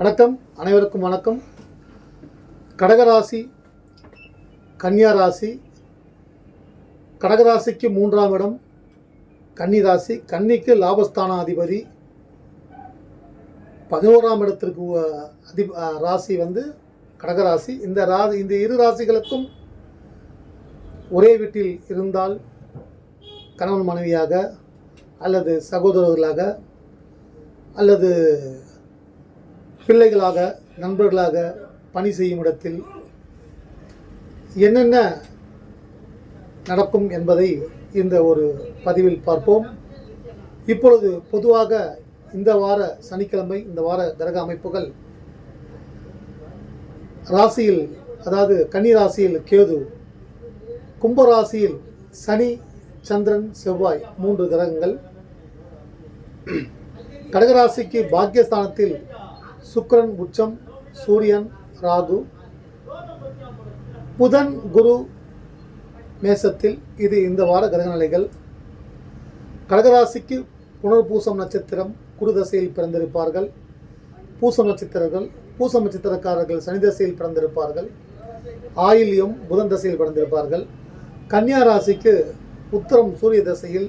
வணக்கம். அனைவருக்கும் வணக்கம். கடகராசி கன்னியா ராசி கடகராசிக்கு மூன்றாம் இடம் கன்னி ராசி கன்னிக்கு லாபஸ்தானாதிபதி. பதினோராம் இடத்திற்கு அதி ராசி வந்து கடகராசி. இந்த ரா இந்த இரு ராசிகளுக்கும் ஒரே வீட்டில் இருந்தால் கணவன் மனைவியாக அல்லது சகோதரர்களாக அல்லது பிள்ளைகளாக நண்பர்களாக பணி செய்யும் இடத்தில் என்னென்ன நடக்கும் என்பதை இந்த ஒரு பதிவில் பார்ப்போம். இப்பொழுது பொதுவாக இந்த வார சனிக்கிழமை இந்த வார கிரக அமைப்புகள் ராசியில் அதாவது கன்னி ராசியில் கேது கும்ப ராசியில் சனி சந்திரன் செவ்வாய் மூன்று கிரகங்கள். கடகராசிக்கு பாக்கியஸ்தானத்தில் சுக்ரன் உச்சம் சூரியன் ராகு. புதன் குரு மேசத்தில் இது இந்த வார கிரகநிலைகள் கடகராசிக்கு புனர்பூசம் நட்சத்திரம் குரு தசையில் பிறந்திருப்பார்கள். பூசம் நட்சத்திரர்கள் பூசம் நட்சத்திரக்காரர்கள் சனி தசையில் பிறந்திருப்பார்கள். ஆயில்யம் புதன் தசையில் பிறந்திருப்பார்கள். கன்னியா ராசிக்கு உத்தரம் சூரிய தசையில்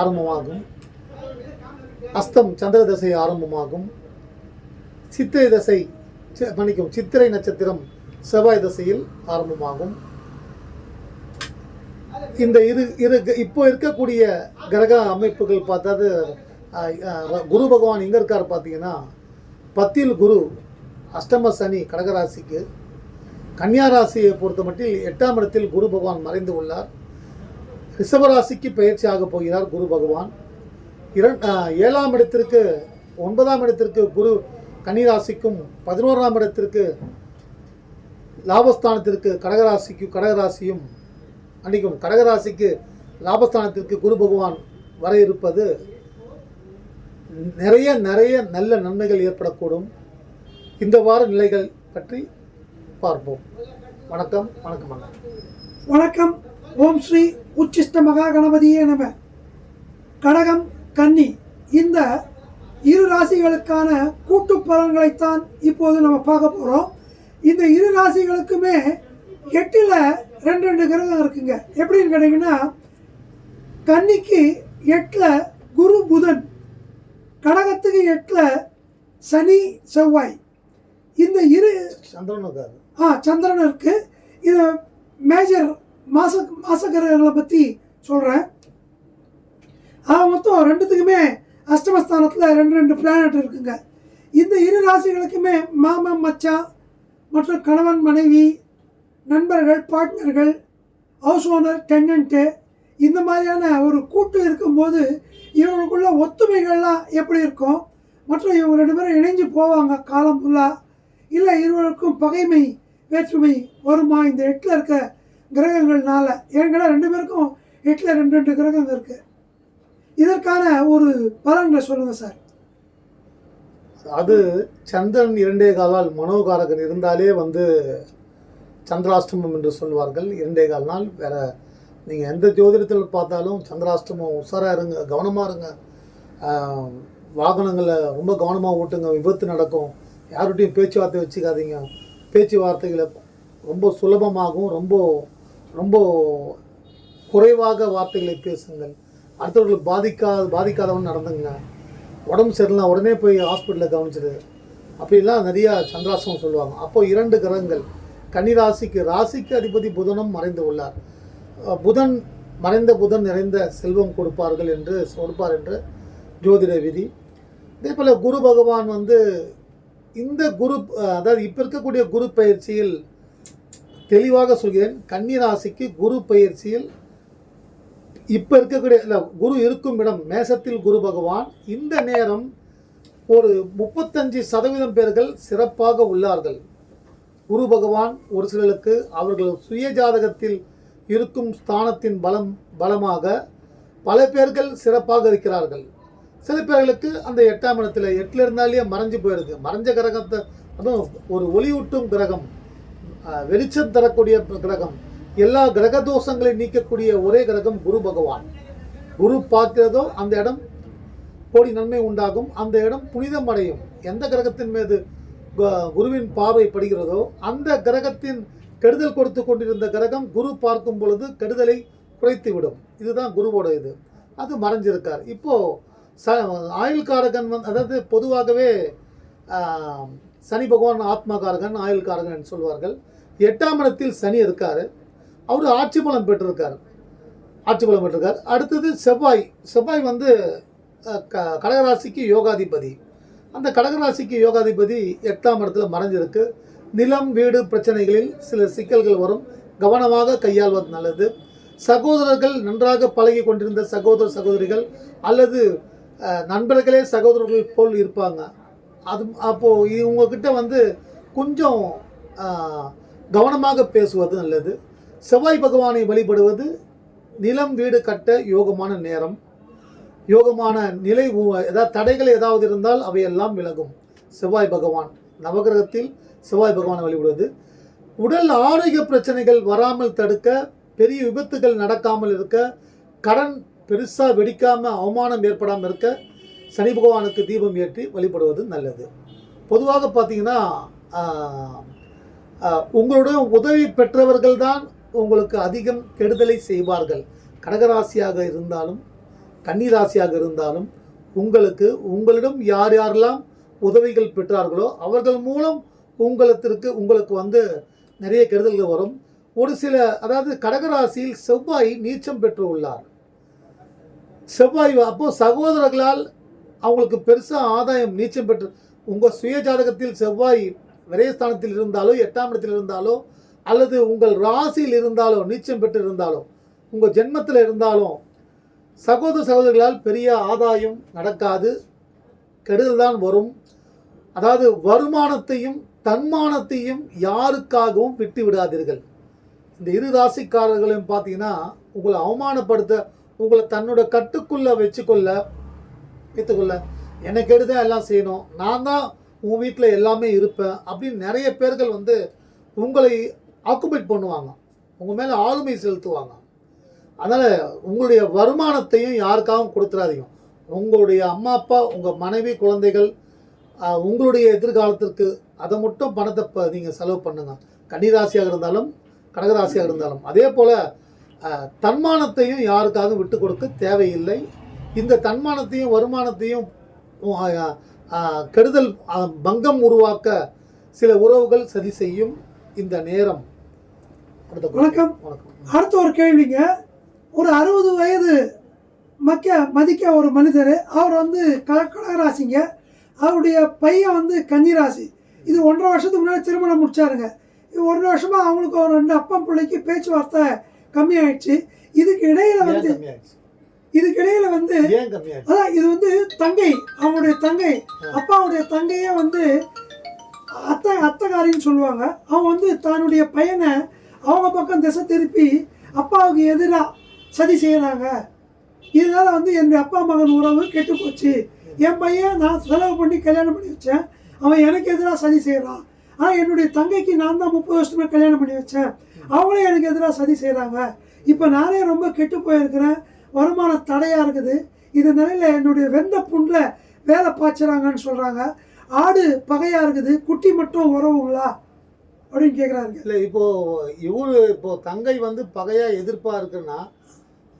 ஆரம்பமாகும். அஸ்தம் சந்திர தசை ஆரம்பமாகும். சித்திரை தசை மன்னிக்கும் சித்திரை நட்சத்திரம் செவ்வாய் தசையில் ஆரம்பமாகும். இந்த இரு இரு இப்போ இருக்கக்கூடிய கிரக அமைப்புகள் பார்த்தாது குரு பகவான் எங்கே இருக்கார் பார்த்தீங்கன்னா பத்தில் குரு அஷ்டம சனி கடகராசிக்கு கன்னியா ராசியை பொறுத்த மட்டில் எட்டாம் இடத்தில் குரு பகவான் மறைந்து உள்ளார். ரிஷபராசிக்கு ஆகப் போகிறார் குரு பகவான். இரண் ஏழாம் இடத்திற்கு ஒன்பதாம் இடத்திற்கு குரு கன்னிராசிக்கும் பதினோராம் இடத்திற்கு லாபஸ்தானத்திற்கு கடகராசிக்கு கடகராசியும் அன்றைக்கும் கடகராசிக்கு லாபஸ்தானத்திற்கு குரு பகவான் வர இருப்பது நிறைய நிறைய நல்ல நன்மைகள் ஏற்படக்கூடும். இந்த வார நிலைகள் பற்றி பார்ப்போம். வணக்கம் வணக்கம் வணக்கம் வணக்கம். ஓம் ஸ்ரீ உச்சிஷ்ட மகா கணபதியே நம. கடகம் கன்னி. இந்த இரு ராசிகளுக்கான கூட்டு பலன்களைத்தான் இப்போது நம்ம பார்க்க போகிறோம் இந்த இரு ராசிகளுக்குமே எட்டில் ரெண்டு ரெண்டு கிரகம் இருக்குங்க. எப்படின்னு கேட்டிங்கன்னா கன்னிக்கு எட்டில் குரு புதன் கடகத்துக்கு எட்டில் சனி செவ்வாய். இந்த இரு சந்திரனுக்காரு ஆ சந்திரன் இருக்கு. இது மேஜர் மாச மாச கிரகங்களை பற்றி சொல்கிறேன் ஆக மொத்தம் ரெண்டுத்துக்குமே அஷ்டமஸ்தானத்தில் ரெண்டு ரெண்டு பிளானட் இருக்குங்க. இந்த இரு ராசிகளுக்குமே மாமன் மச்சான் மற்றும் கணவன் மனைவி நண்பர்கள் பார்ட்னர்கள் ஹவுஸ் ஓனர் டென்னண்ட்டு இந்த மாதிரியான ஒரு கூட்டு இருக்கும்போது இவங்களுக்குள்ள ஒத்துமைகள்லாம் எப்படி இருக்கும்? மற்றும் இவங்க ரெண்டு பேரும் இணைஞ்சு போவாங்க காலம் ஃபுல்லாக இல்லை இருவருக்கும் பகைமை வேற்றுமை வருமா? இந்த எட்டில் இருக்க கிரகங்கள்னால. ஏன்னா ரெண்டு பேருக்கும் எட்டில் ரெண்டு ரெண்டு கிரகங்கள் இருக்குது இதற்கான ஒரு பலன்களை சொல்லுங்க சார். அது சந்திரன் இரண்டே காலால் மனோகாரகன் இருந்தாலே வந்து சந்திராஷ்டமம் என்று சொல்வார்கள். இரண்டே கால் நாள் வேற நீங்கள் எந்த ஜோதிடத்தில் பார்த்தாலும் சந்திராஷ்டமம் உஷாராக இருங்க கவனமாக இருங்க. வாகனங்களை ரொம்ப கவனமாக ஓட்டுங்க விபத்து நடக்கும். யார்கிட்டையும் பேச்சுவார்த்தை வச்சுக்காதீங்க. பேச்சுவார்த்தைகளை ரொம்ப சுலபமாகவும் ரொம்ப ரொம்ப குறைவாக வார்த்தைகளை பேசுங்கள். அடுத்தவர்களுக்கு பாதிக்காத பாதிக்காதவன் நடந்துங்க. உடம்பு சரியில்லை உடனே போய் ஹாஸ்பிட்டலில் கவனிச்சிடு அப்படிலாம் நிறையா சந்திராசம் சொல்லுவாங்க. அப்போது இரண்டு கிரகங்கள் கன்னி ராசிக்கு ராசிக்கு அதிபதி புதனும் மறைந்து உள்ளார். புதன் மறைந்த புதன் நிறைந்த செல்வம் கொடுப்பார்கள் என்று கொடுப்பார் என்று ஜோதிட விதி. இதே போல் குரு பகவான் வந்து இந்த குரு அதாவது இப்போ இருக்கக்கூடிய குரு பயிற்சியில் தெளிவாக சொல்கிறேன். கன்னி ராசிக்கு குரு பயிற்சியில் இப்போ இருக்கக்கூடிய இல்லை குரு இருக்கும் இடம் மேசத்தில் குரு பகவான் இந்த நேரம் ஒரு முப்பத்தஞ்சு சதவீதம் பேர்கள் சிறப்பாக உள்ளார்கள். குரு பகவான் ஒரு சிலருக்கு அவர்கள் சுய ஜாதகத்தில் இருக்கும் ஸ்தானத்தின் பலம் பலமாக பல பேர்கள் சிறப்பாக இருக்கிறார்கள். சில பேர்களுக்கு அந்த எட்டாம் இடத்துல எட்டில் இருந்தாலே மறைஞ்சு போயிருக்கு. மறைஞ்ச கிரகத்தை அதுவும் ஒரு ஒளியூட்டும் கிரகம் வெளிச்சம் தரக்கூடிய கிரகம். எல்லா கிரக தோஷங்களை நீக்கக்கூடிய ஒரே கிரகம் குரு பகவான். குரு பார்க்கிறதோ அந்த இடம் கோடி நன்மை உண்டாகும். அந்த இடம் புனிதம் அடையும். எந்த கிரகத்தின் மீது குருவின் பார்வை படுகிறதோ அந்த கிரகத்தின் கெடுதல் கொடுத்து கொண்டிருந்த கிரகம் குரு பார்க்கும் பொழுது கெடுதலை குறைத்து விடும் இதுதான் குருவோட இது. அது மறைஞ்சிருக்கார். இப்போது ச ஆயுள்காரகன் வந்து அதாவது பொதுவாகவே சனி பகவான் ஆத்மகாரகன் ஆயுள்காரகன் என்று சொல்வார்கள். எட்டாம் இடத்தில் சனி இருக்கார். அவர் ஆட்சி பலம் பெற்றிருக்கார். ஆட்சி பலம் பெற்றிருக்கார். அடுத்தது செவ்வாய். செவ்வாய் வந்து க கடகராசிக்கு யோகாதிபதி. அந்த கடகராசிக்கு யோகாதிபதி எட்டாம் இடத்துல மறைஞ்சிருக்கு. நிலம் வீடு பிரச்சனைகளில் சில சிக்கல்கள் வரும். கவனமாக கையாள்வது நல்லது. சகோதரர்கள் நன்றாக பழகி கொண்டிருந்த சகோதர சகோதரிகள் அல்லது நண்பர்களே சகோதரர்கள் போல் இருப்பாங்க. அது அப்போது இவங்கக்கிட்ட வந்து கொஞ்சம் கவனமாக பேசுவது நல்லது. செவ்வாய் பகவானை வழிபடுவது நிலம் வீடு கட்ட யோகமான நேரம். யோகமான நிலை உ- ஏதாவது தடைகள் ஏதாவது இருந்தால் அவையெல்லாம் விலகும். செவ்வாய் பகவான் நவகிரகத்தில் செவ்வாய் பகவானை வழிபடுவது. உடல் ஆரோக்கிய பிரச்சனைகள் வராமல் தடுக்க பெரிய விபத்துகள் நடக்காமல் இருக்க கடன் பெருசாக வெடிக்காமல் அவமானம் ஏற்படாமல் இருக்க சனி பகவானுக்கு தீபம் ஏற்றி வழிபடுவது நல்லது. பொதுவாக பார்த்தீங்கன்னா உங்களுடைய உதவி பெற்றவர்கள் தான் உங்களுக்கு அதிகம் கெடுதலை செய்வார்கள். கடகராசியாக இருந்தாலும் கன்னிராசியாக இருந்தாலும் உங்களுக்கு உங்களிடம் யார் யாரெல்லாம் உதவிகள் பெற்றார்களோ அவர்கள் மூலம் உங்களுக்கு உங்களுக்கு வந்து நிறைய கெடுதல்கள் வரும். ஒரு சில அதாவது கடகராசியில் செவ்வாய் நீச்சம் பெற்று உள்ளார். செவ்வாய் அப்போது சகோதரர்களால் அவங்களுக்கு பெருசாக ஆதாயம் நீச்சம் பெற்று உங்கள் சுய ஜாதகத்தில் செவ்வாய் விரயஸ்தானத்தில் இருந்தாலோ எட்டாம் இடத்தில் இருந்தாலோ அல்லது உங்கள் ராசியில் இருந்தாலோ நீச்சம் பெற்று இருந்தாலோ உங்கள் ஜென்மத்தில் இருந்தாலும் சகோதர சகோதரிகளால் பெரிய ஆதாயம் நடக்காது. கெடுதல் தான் வரும். அதாவது வருமானத்தையும் தன்மானத்தையும் யாருக்காகவும் விட்டு விடாதீர்கள். இந்த இரு ராசிக்காரர்களையும் பார்த்தீங்கன்னா உங்களை அவமானப்படுத்த உங்களை தன்னோட கட்டுக்குள்ளே வச்சுக்கொள்ள வைத்துக்கொள்ள எனக்கு எடுதான் எல்லாம் செய்யணும். நான் தான் உன் வீட்டில் எல்லாமே இருப்பேன். அப்படின்னு நிறைய பேர்கள் வந்து உங்களை ஆக்குபைட் பண்ணுவாங்க. உங்கள் மேலே ஆளுமை செலுத்துவாங்க. அதனால் உங்களுடைய வருமானத்தையும் யாருக்காகவும் கொடுத்துறாதீங்க. உங்களுடைய அம்மா அப்பா உங்கள் மனைவி குழந்தைகள் உங்களுடைய எதிர்காலத்திற்கு அதை மட்டும் பணத்தை இப்போ நீங்கள் செலவு பண்ணுங்க. கன்னிராசியாக இருந்தாலும் கடகராசியாக இருந்தாலும். அதே போல் தன்மானத்தையும் யாருக்காகவும் விட்டு கொடுக்க தேவையில்லை. இந்த தன்மானத்தையும் வருமானத்தையும் கெடுதல் பங்கம் உருவாக்க சில உறவுகள் சதி செய்யும் இந்த நேரம். வணக்கம். அடுத்த ஒரு கேள்விங்க. ஒரு அறுபது வயது மக்க மதிக்க ஒரு மனிதர் அவர் வந்து கடகராசிங்க. அவருடைய பையன் வந்து கன்னிராசி. இது ஒன்றரை வருஷத்துக்கு முன்னாடி திருமணம் முடிச்சாருங்க. ஒன்றரை வருஷமாக அவங்களுக்கு ஒரு ரெண்டு அப்பம் பிள்ளைக்கு பேச்சுவார்த்தை கம்மியாயிடுச்சு. இதுக்கு இடையில வந்து இதுக்கு இடையில வந்து அதான் இது வந்து தங்கை அவங்களுடைய தங்கை. அப்பாவுடைய தங்கையே வந்து அத்தை அத்தைக்காரின்னு சொல்லுவாங்க. அவங்க வந்து தன்னுடைய பையனை அவங்க பக்கம் திசை திருப்பி அப்பாவுக்கு எதிராக சதி செய்கிறாங்க இதனால் வந்து என்னுடைய அப்பா மகன் உறவு கெட்டு போச்சு. என் பையன் நான் செலவு பண்ணி கல்யாணம் பண்ணி வச்சேன். அவன் எனக்கு எதிராக சதி செய்கிறான் ஆனால் என்னுடைய தங்கைக்கு நான் தான் முப்பது வருஷத்துமே கல்யாணம் பண்ணி வச்சேன். அவங்களே எனக்கு எதிராக சதி செய்கிறாங்க இப்போ நானே ரொம்ப கெட்டு போயிருக்கிறேன். வருமானம் தடையாக இருக்குது. இந்த நிலையில் என்னுடைய வெந்த புண்ணில் வேலை பாய்ச்சுறாங்கன்னு சொல்கிறாங்க ஆடு பகையாக இருக்குது. குட்டி மட்டும் உறவுங்களா? அப்படின்னு கேட்குறாருங்க இல்லை இப்போ இவரு இப்போ தங்கை வந்து பகையா எதிர்ப்பா இருக்குன்னா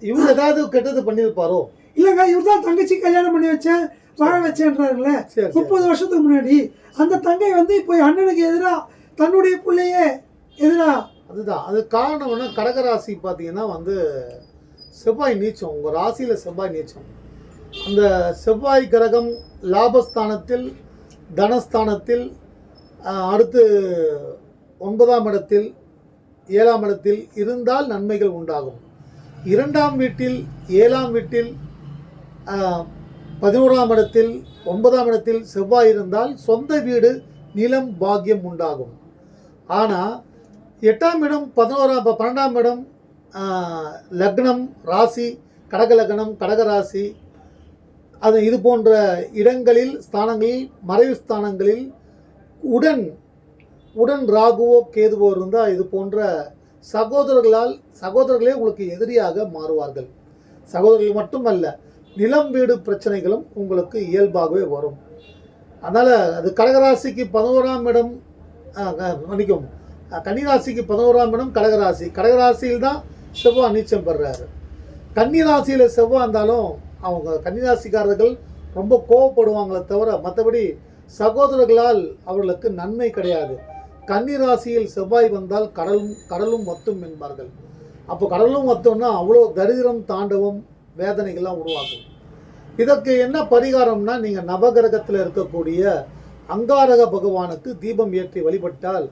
இவர் ஏதாவது கெட்டது பண்ணியிருப்பாரோ? இல்லைங்க இவர் தான் தங்கச்சி கல்யாணம் பண்ணி வச்சேன் வாழ சரி முப்பது வருஷத்துக்கு முன்னாடி அந்த தங்கை வந்து இப்போ அண்ணனுக்கு எதிராக தன்னுடைய பிள்ளையே எதிராக அதுதான். அது காரணம் என்ன கடகராசி பார்த்தீங்கன்னா வந்து செவ்வாய் நீச்சம். உங்கள் ராசியில் செவ்வாய் நீச்சம். அந்த செவ்வாய் கிரகம் லாபஸ்தானத்தில் தனஸ்தானத்தில் அடுத்து ஒன்பதாம் இடத்தில் ஏழாம் இடத்தில் இருந்தால் நன்மைகள் உண்டாகும். இரண்டாம் வீட்டில் ஏழாம் வீட்டில் பதினோராம் இடத்தில் ஒன்பதாம் இடத்தில் செவ்வாய் இருந்தால் சொந்த வீடு நிலம் பாக்கியம் உண்டாகும். ஆனால் எட்டாம் இடம் பதினோராம் ப- பன்னெண்டாம் இடம் லக்னம் ராசி கடக லக்னம் கடக ராசி அது இது போன்ற இடங்களில் ஸ்தானங்களில் மறைவு ஸ்தானங்களில் உடன் உடன் ராகுவோ கேதுவோ இருந்தால் இது போன்ற சகோதரர்களால் சகோதரர்களே உங்களுக்கு எதிரியாக மாறுவார்கள். சகோதரர்கள் மட்டுமல்ல நிலம் வீடு பிரச்சனைகளும் உங்களுக்கு இயல்பாகவே வரும். அதனால் அது கடகராசிக்கு பதினோராம் இடம் ஆ, கன்னிராசிக்கு பதினோராம் இடம் கடகராசி. கடகராசியில் தான் செவ்வாய் நீச்சம் பெறுறாரு. கன்னிராசியில் செவ்வாய் இருந்தாலும் அவங்க கன்னிராசிக்காரர்கள் ரொம்ப கோவப்படுவாங்களே தவிர மற்றபடி சகோதரர்களால் அவர்களுக்கு நன்மை கிடையாது. கன்னிராசியில் செவ்வாய் வந்தால் கடலும் கடலும் மத்தும் என்பார்கள். அப்போ கடலும் மத்தம்னா அவ்வளோ தரித்திரம் தாண்டவம் வேதனைகள்லாம் உருவாகும். இதற்கு என்ன பரிகாரம்னா நீங்கள் நவகிரகத்தில் இருக்கக்கூடிய அங்காரக பகவானுக்கு தீபம் ஏற்றி வழிபட்டால்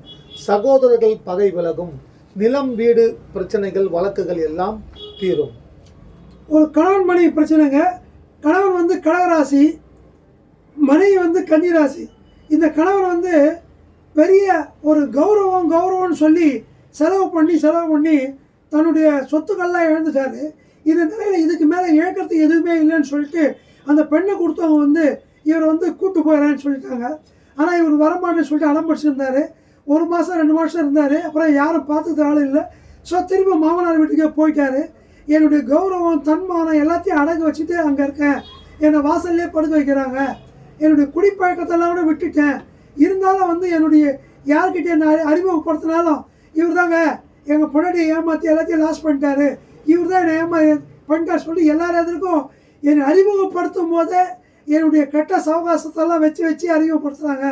சகோதரர்கள் பகை விலகும். நிலம் வீடு பிரச்சனைகள் வழக்குகள் எல்லாம் தீரும். ஒரு கணவன் மனைவி பிரச்சனைங்க. கணவன் வந்து கடகராசி மனைவி வந்து கன்னிராசி. இந்த கணவன் வந்து பெரிய ஒரு கௌரவம் கௌரவம்னு சொல்லி செலவு பண்ணி செலவு பண்ணி தன்னுடைய சொத்துக்கள்லாம் இழந்துட்டாரு. இது நிலையில் இதுக்கு மேலே இழக்கிறதுக்கு எதுவுமே இல்லைன்னு சொல்லிட்டு அந்த பெண்ணை கொடுத்தவங்க வந்து இவர் வந்து கூட்டு போயிடறான்னு சொல்லிட்டாங்க. ஆனால் இவர் வரமாட்டேன்னு சொல்லிட்டு அடம்பிடிச்சிருந்தார் ஒரு மாதம் ரெண்டு மாதம் இருந்தார். அப்புறம் யாரும் பார்த்துக்கிற ஆள் இல்லை. ஸோ திரும்ப மாமனார் வீட்டுக்கே போயிட்டாரு. என்னுடைய கௌரவம் தன்மானம் எல்லாத்தையும் அடகு வச்சுட்டு அங்கே இருக்கேன் என்னை வாசல்லே படுக்க வைக்கிறாங்க. என்னுடைய குடிப்பழக்கத்தெல்லாம் கூட விட்டுட்டேன். இருந்தாலும் வந்து என்னுடைய யார்கிட்ட என்ன அறி- அறிமுகப்படுத்தினாலும் இவர் தாங்க எங்கள் பொண்டாட்டியை ஏமாற்றி எல்லாத்தையும் லாஸ் பண்ணிட்டாரு. இவர் தான் என்னை ஏமா பண்ணிட்டார் சொல்லி எல்லார் எதற்கும் என்னை அறிமுகப்படுத்தும் போதே என்னுடைய கெட்ட சவகாசத்தெல்லாம் வச்சு வச்சு அறிமுகப்படுத்துகிறாங்க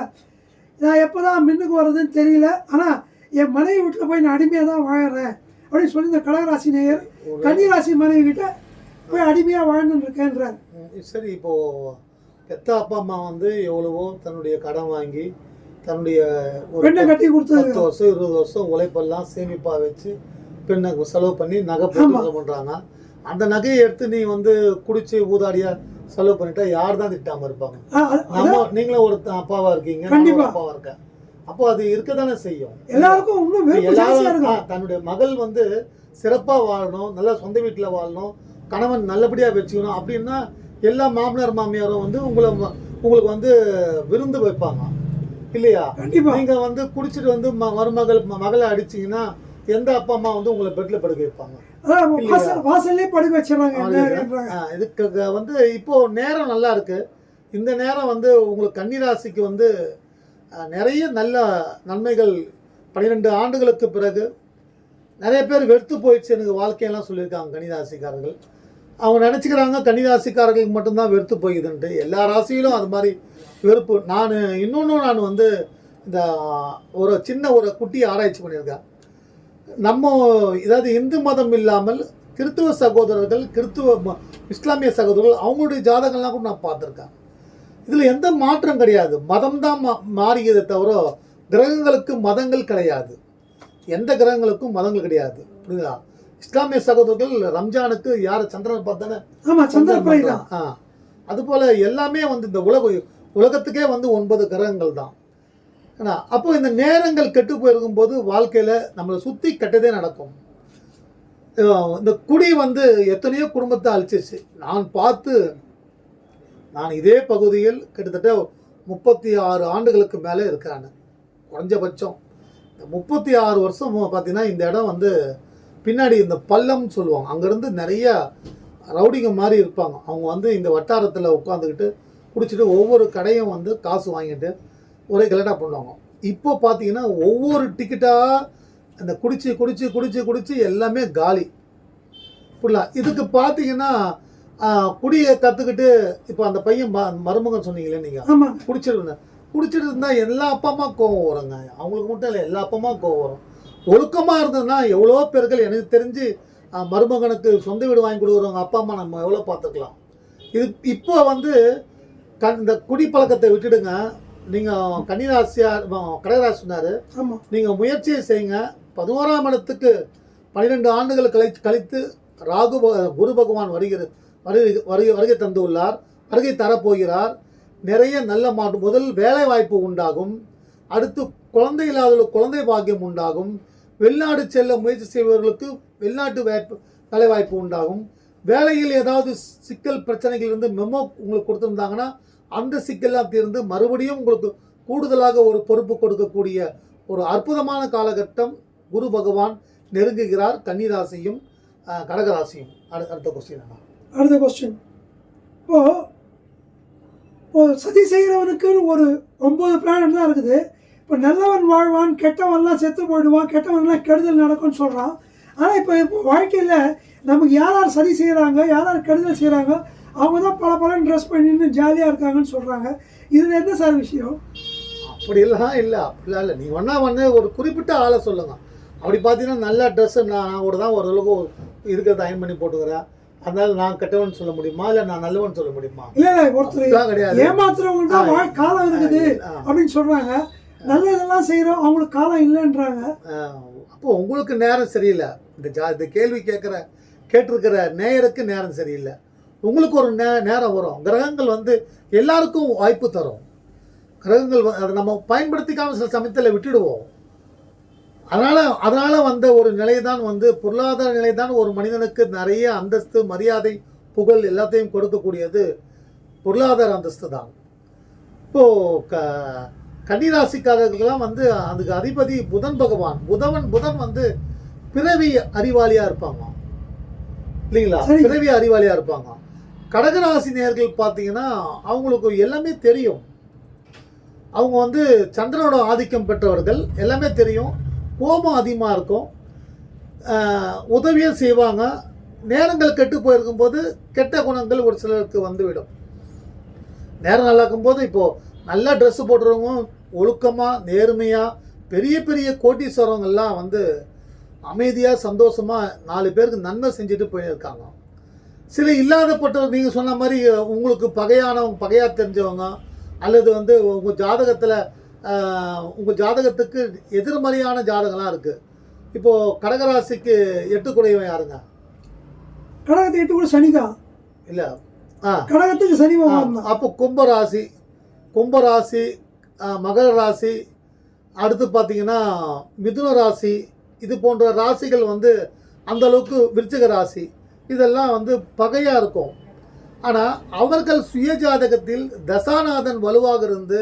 நான் எப்போ தான் மின்னுக்கு வர்றதுன்னு தெரியல. ஆனால் என் மனைவி வீட்டில் போய் நான் அடிமையாக தான் வாழறேன். அப்படின்னு சொல்லி இந்த கடகராசி நேயர் கன்னிராசி மனைவி கிட்ட போய் அடிமையாக வாழ்ந்துட்டு இருக்கேன்றார். சரி இப்போ பெத்த அப்பா அம்மா வந்து எவ்வளவோ தன்னுடைய கடன் வாங்கி தன்னுடைய ஒரு கட்டி கொடுத்தது. பத்து வருஷம் இருபது வருஷம் உழைப்பெல்லாம் சேமிப்பா வச்சு பெண்ணை செலவு பண்ணி நகை போட்டு பண்றாங்க. அந்த நகையை எடுத்து நீ வந்து குடிச்சு ஊதாடியா செலவு பண்ணிட்டா யார் தான் திட்டாம இருப்பாங்க? நம்ம நீங்களும் ஒரு அப்பாவா இருக்கீங்க அப்பாவா இருக்கேன். அப்போ அது இருக்கதானே செய்யும். எல்லாருக்கும் எல்லாரும் தன்னுடைய மகள் வந்து சிறப்பா வாழணும் நல்லா சொந்த வீட்டுல வாழணும் கணவன் நல்லபடியா வச்சுக்கணும் அப்படின்னா எல்லா மாமனார் மாமியாரும் வந்து உங்களை உங்களுக்கு வந்து விருந்து வைப்பாங்க. இல்லையா? நீங்க வந்து குடிச்சிட்டு வந்து ம- மருமகள் மகளை அடிச்சீங்கன்னா எந்த அப்பா அம்மா வந்து உங்களை பெட்ல படுக்க வைப்பாங்க? வாசல்லே படுக்க வச்சிடறாங்க இதுக்கு வந்து இப்போ நேரம் நல்லா இருக்கு. இந்த நேரம் வந்து உங்களுக்கு கன்னிராசிக்கு வந்து நிறைய நல்ல நன்மைகள் பன்னிரெண்டு ஆண்டுகளுக்கு பிறகு நிறைய பேர் வெறுத்து போயிடுச்சு எனக்கு வாழ்க்கையெல்லாம் சொல்லியிருக்காங்க கன்னிராசிக்காரர்கள். அவங்க நினச்சிக்கிறாங்க கன்னிராசிக்காரர்களுக்கு மட்டும்தான் வெறுத்து போய்க்குதுன்ட்டு எல்லா ராசியிலும் அது மாதிரி வெறுப்பு. நான் இன்னொன்றும் நான் வந்து இந்த ஒரு சின்ன ஒரு குட்டி ஆராய்ச்சி பண்ணியிருக்கேன். நம்ம இதாவது இந்து மதம் இல்லாமல் கிறித்துவ சகோதரர்கள் கிறித்துவ ம- இஸ்லாமிய சகோதரர்கள் அவங்களுடைய ஜாதகம்லாம் கூட நான் பார்த்துருக்கேன். இதில் எந்த மாற்றம் கிடையாது. மதம் தான் மா மாறியதை தவிர கிரகங்களுக்கு மதங்கள் கிடையாது. எந்த கிரகங்களுக்கும் மதங்கள் கிடையாது. புரியுதா? இஸ்லாமிய சகோதரர்கள் ரம்ஜானுக்கு யார் சந்திரன் பார்த்தானே? ஆமா சந்திரபிரை தான் ஆ. அதுபோல் எல்லாமே வந்து இந்த உலக உலகத்துக்கே வந்து ஒன்பது கிரகங்கள் தான். ஏன்னா அப்போ இந்த நேரங்கள் கெட்டு போயிருக்கும் போது வாழ்க்கையில் நம்மளை சுற்றி கெட்டதே நடக்கும். இந்த குடி வந்து எத்தனையோ குடும்பத்தை அழிச்சிருச்சு. நான் பார்த்து நான் இதே பகுதியில் கிட்டத்தட்ட முப்பத்தி ஆறு ஆண்டுகளுக்கு மேலே இருக்கிறான். குறைஞ்சபட்சம். இந்த முப்பத்தி ஆறு வருஷம் பார்த்தீங்கன்னா இந்த இடம் வந்து பின்னாடி இந்த பள்ளம்னு சொல்லுவாங்க. அங்கேருந்து நிறைய ரவுடிங்க மாதிரி இருப்பாங்க. அவங்க வந்து இந்த வட்டாரத்தில் உட்காந்துக்கிட்டு குடிச்சிட்டு ஒவ்வொரு கடையும் வந்து காசு வாங்கிட்டு ஒரே கலட்டாக பண்ணுவாங்க. இப்போ பார்த்தீங்கன்னா ஒவ்வொரு டிக்கெட்டாக அந்த குடிச்சு குடிச்சு குடிச்சு குடிச்சு எல்லாமே காலி. புரியல இதுக்கு பார்த்தீங்கன்னா குடியை கற்றுக்கிட்டு இப்போ அந்த பையன் மருமகன் சொன்னீங்களே நீங்கள் குடிச்சிருந்தேன் குடிச்சிட்டு இருந்தா எல்லா அப்பா அம்மா கோவம் வருங்க. அவங்களுக்கு மட்டும் இல்லை எல்லா அப்பா அம்மா கோவம் வரும். ஒழுக்கமாக இருந்ததுன்னா எவ்வளோ பேர்கள் எனக்கு தெரிஞ்சு மருமகனுக்கு சொந்த வீடு வாங்கி கொடுக்குறவங்க அப்பா அம்மா நம்ம எவ்வளோ பார்த்துக்கலாம். இது இப்போ வந்து கண் இந்த குடி பழக்கத்தை விட்டுடுங்க. நீங்கள் கன்னிராசியார் கடகராசி சொன்னார். நீங்கள் முயற்சியை செய்யுங்க. பதினோராம் இடத்துக்கு பன்னிரெண்டு ஆண்டுகள் கழித்து கழித்து ராகு குரு பகவான் வருகிறது வருகை வருகை தந்துள்ளார். வருகை தரப்போகிறார். நிறைய நல்ல மாற்றம் முதல் வேலை வாய்ப்பு உண்டாகும். அடுத்து குழந்தை இல்லாதவர்களுக்கு குழந்தை பாக்கியம் உண்டாகும். வெளிநாடு செல்ல முயற்சி செய்பவர்களுக்கு வெளிநாட்டு வாய்ப்பு வேலைவாய்ப்பு உண்டாகும். வேலையில் ஏதாவது சிக்கல் பிரச்சனைகள் இருந்து மெமோ உங்களுக்கு கொடுத்துருந்தாங்கன்னா அந்த சிக்கல்லாம் தீர்ந்து மறுபடியும் உங்களுக்கு கூடுதலாக ஒரு பொறுப்பு கொடுக்கக்கூடிய ஒரு அற்புதமான காலகட்டம் குரு பகவான் நெருங்குகிறார் கன்னிராசியும் கடகராசியும். அடு- அடுத்த கொஸ்டின் அடுத்த கொஸ்டின் இப்போ சதி செய்கிறவனுக்கு ஒரு ஒம்பது பிளான் தான் இருக்குது. இப்போ நல்லவன் வாழ்வான் கெட்டவன்லாம் செத்து போயிடுவான் கெட்டவன்லாம் கெடுதல் நடக்கும்னு சொல்கிறான் ஆனால் இப்போ இப்போ வாழ்க்கையில் நமக்கு யார் யார் சதி செய்கிறாங்க யார் யார் கெடுதல் செய்கிறாங்க அவங்க தான் பல பலன் ட்ரெஸ் பண்ணின்னு ஜாலியாக இருக்காங்கன்னு சொல்கிறாங்க இதில் என்ன சார் விஷயம்? அப்படிலாம் இல்லை அப்படிலாம் இல்லை. நீங்கள் ஒன்றா வந்து ஒரு குறிப்பிட்ட ஆளை சொல்லுங்கள் அப்படி பார்த்தீங்கன்னா நல்ல ட்ரெஸ்ஸு நான் நான் கூட தான் ஓரளவுக்கு இருக்கிறத அயன் பண்ணி போட்டுக்கிறேன். அதனால நான் கெட்டவன் சொல்ல முடியுமா? இல்லை நான் நல்லவன் சொல்ல முடியுமா? இல்லை இல்லை ஒருத்தர் கிடையாது. ஏமாத்துறவங்க தான் காலம் இருக்குது. அப்படின்னு நல்ல இதெல்லாம் செய்கிறோம் அவங்களுக்கு காலம் இல்லைன்றாங்க. அப்போ உங்களுக்கு நேரம் சரியில்லை. இந்த ஜா இந்த கேள்வி கேட்குற கேட்டிருக்கிற நேயருக்கு நேரம் சரியில்லை. உங்களுக்கு ஒரு நே நேரம் வரும். கிரகங்கள் வந்து எல்லாருக்கும் வாய்ப்பு தரும். கிரகங்கள் அதை நம்ம பயன்படுத்திக்காம சில சமயத்தில் விட்டுடுவோம். அதனால் அதனால் வந்த ஒரு நிலை தான் வந்து பொருளாதார நிலை தான் ஒரு மனிதனுக்கு நிறைய அந்தஸ்து மரியாதை புகழ் எல்லாத்தையும் கொடுக்கக்கூடியது பொருளாதார அந்தஸ்து தான் இப்போது க கன்னிராசிக்காரர்களுக்கெல்லாம் வந்து அதுக்கு அதிபதி புதன் பகவான். புதவன் புதன் வந்து பிறவி அறிவாளியா இருப்பாங்க இல்லைங்களா. பிறவி அறிவாளியா இருப்பாங்க. கடகராசி நேர்கள் பார்த்தீங்கன்னா அவங்களுக்கு எல்லாமே தெரியும். அவங்க வந்து சந்திரனோட ஆதிக்கம் பெற்றவர்கள். எல்லாமே தெரியும். கோபம் அதிகமாக இருக்கும். உதவியும் செய்வாங்க. நேரங்கள் கெட்டு போயிருக்கும்போது கெட்ட குணங்கள் ஒரு சிலருக்கு வந்துவிடும். நேரம் நல்லா இருக்கும்போது இப்போது நல்லா ட்ரெஸ்ஸு போட்டுறவங்க ஒழுக்கமாக நேர்மையாக பெரிய பெரிய கோட்டீஸ்வரங்கள்லாம் வந்து அமைதியாக சந்தோஷமாக நாலு பேருக்கு நன்மை செஞ்சுட்டு போயிருக்காங்க. சில இல்லாதப்பட்டவர் நீங்கள் சொன்ன மாதிரி உங்களுக்கு பகையானவங்க பகையாக தெரிஞ்சவங்க அல்லது வந்து உங்கள் ஜாதகத்தில் உங்கள் ஜாதகத்துக்கு எதிர்மறையான ஜாதகம்லாம் இருக்குது இப்போது கடகராசிக்கு எட்டுக்குடையவன் யாருங்க? கடகத்தை எட்டு கூட சனிதான் இல்லை. ஆ. கடகத்துக்கு சனி அப்போ கும்பராசி கும்பராசி மகர ராசி. அடுத்து பார்த்தீங்கன்னா மிதுன ராசி. இது போன்ற ராசிகள் வந்து அந்தளவுக்கு விருச்சிக ராசி. இதெல்லாம் வந்து பகையாக இருக்கும். ஆனால் அவர்கள் சுய ஜாதகத்தில் தசாநாதன் வலுவாக இருந்து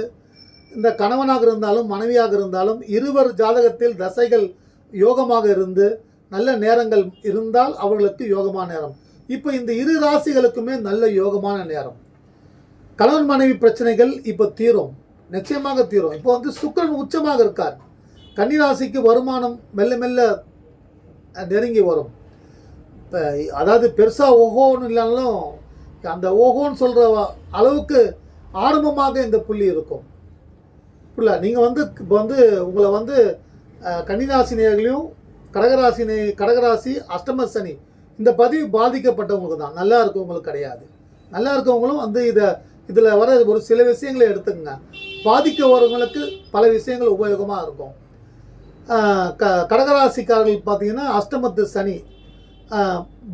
இந்த கணவனாக இருந்தாலும் மனைவியாக இருந்தாலும் இருவர் ஜாதகத்தில் தசைகள் யோகமாக இருந்து நல்ல நேரங்கள் இருந்தால் அவர்களுக்கு யோகமான நேரம். இப்போ இந்த இரு ராசிகளுக்குமே நல்ல யோகமான நேரம். கணவன் மனைவி பிரச்சனைகள் இப்போ தீரும். நிச்சயமாக தீரும். இப்போ வந்து சுக்கரன் உச்சமாக இருக்கார். கன்னிராசிக்கு வருமானம் மெல்ல மெல்ல நெருங்கி வரும். இப்போ அதாவது பெருசாக ஓஹோன்னு இல்லைனாலும் அந்த ஓஹோன்னு சொல்கிற அளவுக்கு ஆரம்பமாக இந்த புள்ளி இருக்கும். புள்ள நீங்கள் வந்து இப்போ வந்து உங்களை வந்து கன்னிராசி நேர்களையும் கடகராசி நே கடகராசி அஷ்டம சனி இந்த பதிவு பாதிக்கப்பட்டவங்களுக்கு தான். நல்லா இருக்கவங்களுக்கு கிடையாது. நல்லா இருக்கவங்களும் வந்து இதை இதில் வர ஒரு சில விஷயங்களை எடுத்துக்கங்க. பாதிக்க வரவங்களுக்கு பல விஷயங்கள் உபயோகமாக இருக்கும். க கடகராசிக்காரர்கள் பார்த்தீங்கன்னா அஷ்டமத்து சனி.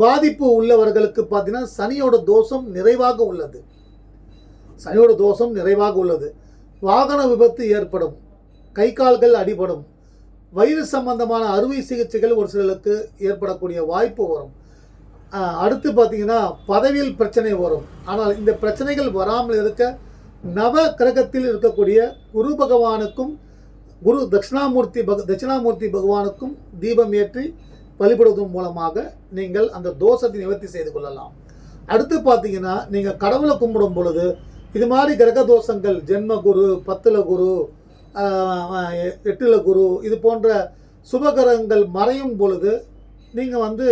பாதிப்பு உள்ளவர்களுக்கு பார்த்தீங்கன்னா சனியோட தோஷம் நிறைவாக உள்ளது. சனியோட தோஷம் நிறைவாக உள்ளது. வாகன விபத்து ஏற்படும். கை கால்கள் அடிபடும். வயிறு சம்பந்தமான அறுவை சிகிச்சைகள் ஒரு சிலருக்கு ஏற்படக்கூடிய வாய்ப்பு வரும். அடுத்து பார்த்தீங்கன்னா பதவியில் பிரச்சனை வரும். ஆனால் இந்த பிரச்சனைகள் வராமல் இருக்க நவ கிரகத்தில் இருக்கக்கூடிய குரு பகவானுக்கும் குரு தட்சிணாமூர்த்தி பக தட்சிணாமூர்த்தி பகவானுக்கும் தீபம் ஏற்றி வழிபடுவதன் மூலமாக நீங்கள் அந்த தோஷத்தை நிவர்த்தி செய்து கொள்ளலாம். அடுத்து பார்த்தீங்கன்னா நீங்கள் கடவுளை கும்பிடும் பொழுது இது மாதிரி கிரக தோஷங்கள் ஜென்ம குரு பத்தில் குரு ஆஹ், எ- குரு இது போன்ற சுபகரங்கள் மறையும் பொழுது நீங்கள் வந்து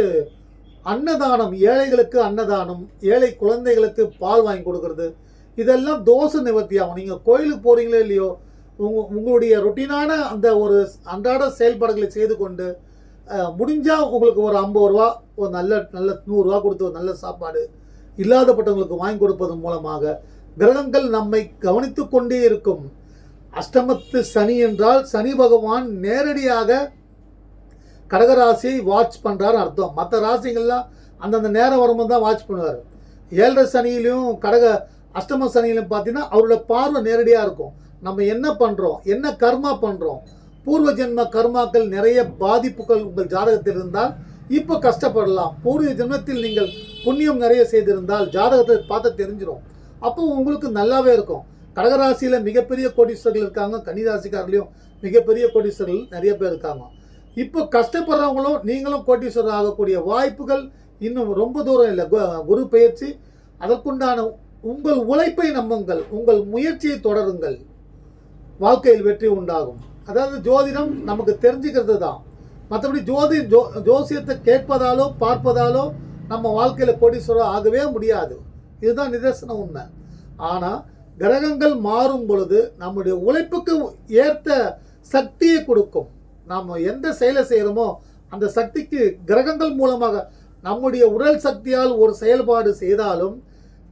அன்னதானம் ஏழைகளுக்கு அன்னதானம் ஏழை குழந்தைகளுக்கு பால் வாங்கி கொடுக்கறது. இதெல்லாம் தோசை நிவர்த்தி ஆகும் நீங்கள் கோயிலுக்கு போகிறீங்களோ இல்லையோ உங்க உங்களுடைய ரொட்டீனான அந்த ஒரு அன்றாட செயல்பாடுகளை செய்து கொண்டு முடிஞ்சால் உங்களுக்கு ஒரு ஐம்பது ரூபா ஒரு நல்ல நல்ல நூறுரூவா கொடுத்து ஒரு நல்ல சாப்பாடு இல்லாதப்பட்டவங்களுக்கு வாங்கி கொடுப்பதன் மூலமாக கிரகங்கள் நம்மை கவனித்து கொண்டே இருக்கும். அஷ்டமத்து சனி என்றால் சனி பகவான் நேரடியாக கடகராசியை வாட்ச் பண்ணுறாருன்னு அர்த்தம். மற்ற ராசிகள்லாம் அந்தந்த நேரம் வரும்போது தான் வாட்ச் பண்ணுவார். ஏழரை சனியிலையும் கடக அஷ்டம சனியிலும் பார்த்தீங்கன்னா அவரோட பார்வை நேரடியாக இருக்கும். நம்ம என்ன பண்ணுறோம் என்ன கர்மா பண்ணுறோம் பூர்வ ஜென்ம கர்மாக்கள் நிறைய பாதிப்புகள் உங்கள் ஜாதகத்தில் இருந்தால் இப்போ கஷ்டப்படலாம். பூர்வ ஜென்மத்தில் நீங்கள் புண்ணியம் நிறைய செய்திருந்தால் ஜாதகத்தை பார்த்து தெரிஞ்சிடும் அப்போ உங்களுக்கு நல்லாவே இருக்கும். கடகராசியில் மிகப்பெரிய கோடீஸ்வரர்கள் இருக்காங்க. கன்னிராசிக்காரர்களையும் மிகப்பெரிய கோடீஸ்வரர்கள் நிறைய பேர் இருக்காங்க. இப்போ கஷ்டப்படுறவங்களும் நீங்களும் கோட்டீஸ்வரர் ஆகக்கூடிய வாய்ப்புகள் இன்னும் ரொம்ப தூரம் இல்லை. குரு பயிற்சி அதற்குண்டான உங்கள் உழைப்பை நம்புங்கள். உங்கள் முயற்சியை தொடருங்கள். வாழ்க்கையில் வெற்றி உண்டாகும். அதாவது ஜோதிடம் நமக்கு தெரிஞ்சுக்கிறது தான். மற்றபடி ஜோதி ஜோ ஜோசியத்தை கேட்பதாலோ பார்ப்பதாலோ நம்ம வாழ்க்கையில் கோடீஸ்வரர் ஆகவே முடியாது. இதுதான் நிதர்சன உண்மை. ஆனால் கிரகங்கள் மாறும் பொழுது நம்முடைய உழைப்புக்கு ஏற்ற சக்தியை கொடுக்கும். நாம் எந்த செயலை செய்கிறோமோ அந்த சக்திக்கு கிரகங்கள் மூலமாக நம்முடைய உடல் சக்தியால் ஒரு செயல்பாடு செய்தாலும்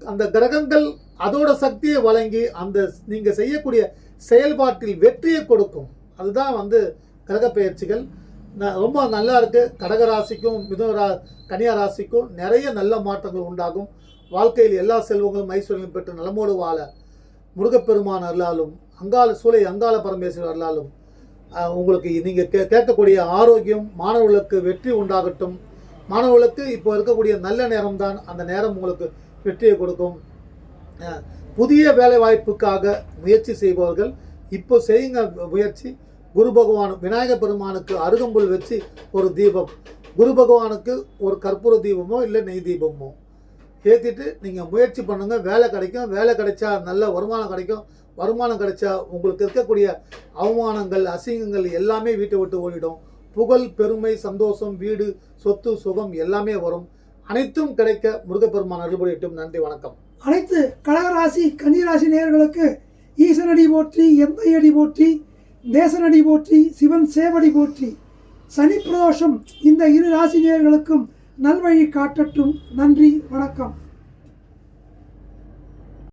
அந்த கிரகங்கள் அதோட சக்தியை வழங்கி அந்த நீங்கள் செய்யக்கூடிய செயல்பாட்டில் வெற்றியை கொடுக்கும். அதுதான் வந்து கிரக பயிற்சிகள். ந- ரொம்ப நல்லா இருக்குது கடகராசிக்கும் மிதுன ரா கன்னியா ராசிக்கும் நிறைய நல்ல மாற்றங்கள் உண்டாகும். வாழ்க்கையில் எல்லா செல்வங்களும் ஐஸ்வர்யம் பெற்று நலமோடு வாழ முருகப்பெருமான் அருளாலும் அங்காள சூளை அங்காள பரமேஸ்வரர் அருளாலும் உங்களுக்கு நீங்கள் கே கேட்கக்கூடிய ஆரோக்கியம் மாணவர்களுக்கு வெற்றி உண்டாகட்டும். மாணவர்களுக்கு இப்போ இருக்கக்கூடிய நல்ல நேரம் தான் அந்த நேரம் உங்களுக்கு வெற்றியை கொடுக்கும். புதிய வேலைவாய்ப்புக்காக முயற்சி செய்பவர்கள் இப்போ செய்யுங்க முயற்சி. குரு பகவான் விநாயக பெருமானுக்கு அருகம்புல் வச்சு ஒரு தீபம். குரு பகவானுக்கு ஒரு கற்பூர தீபமோ இல்லை நெய் தீபமோ ஏற்றிட்டு நீங்கள் முயற்சி பண்ணுங்கள் வேலை கிடைக்கும். வேலை கிடைச்சா நல்ல வருமானம் கிடைக்கும். வருமானம் கிடைச்சா உங்களுக்கு இருக்கக்கூடிய அவமானங்கள் அசிங்கங்கள் எல்லாமே வீட்டை விட்டு ஓடிடும். புகழ் பெருமை சந்தோஷம் வீடு சொத்து சுகம் எல்லாமே வரும். அனைத்தும் கிடைக்க முருகப்பெருமான் அருள்புரியட்டும். நன்றி வணக்கம். அனைத்து கடகராசி கன்னிராசி நேயர்களுக்கு ஈசனடி போற்றி எந்தை அடி போற்றி தேசனடி போற்றி சிவன் சேவடி போற்றி. சனி பிரதோஷம் இந்த இரு ராசி நேயர்களுக்கும் நல்வழி காட்டட்டும். நன்றி வணக்கம்.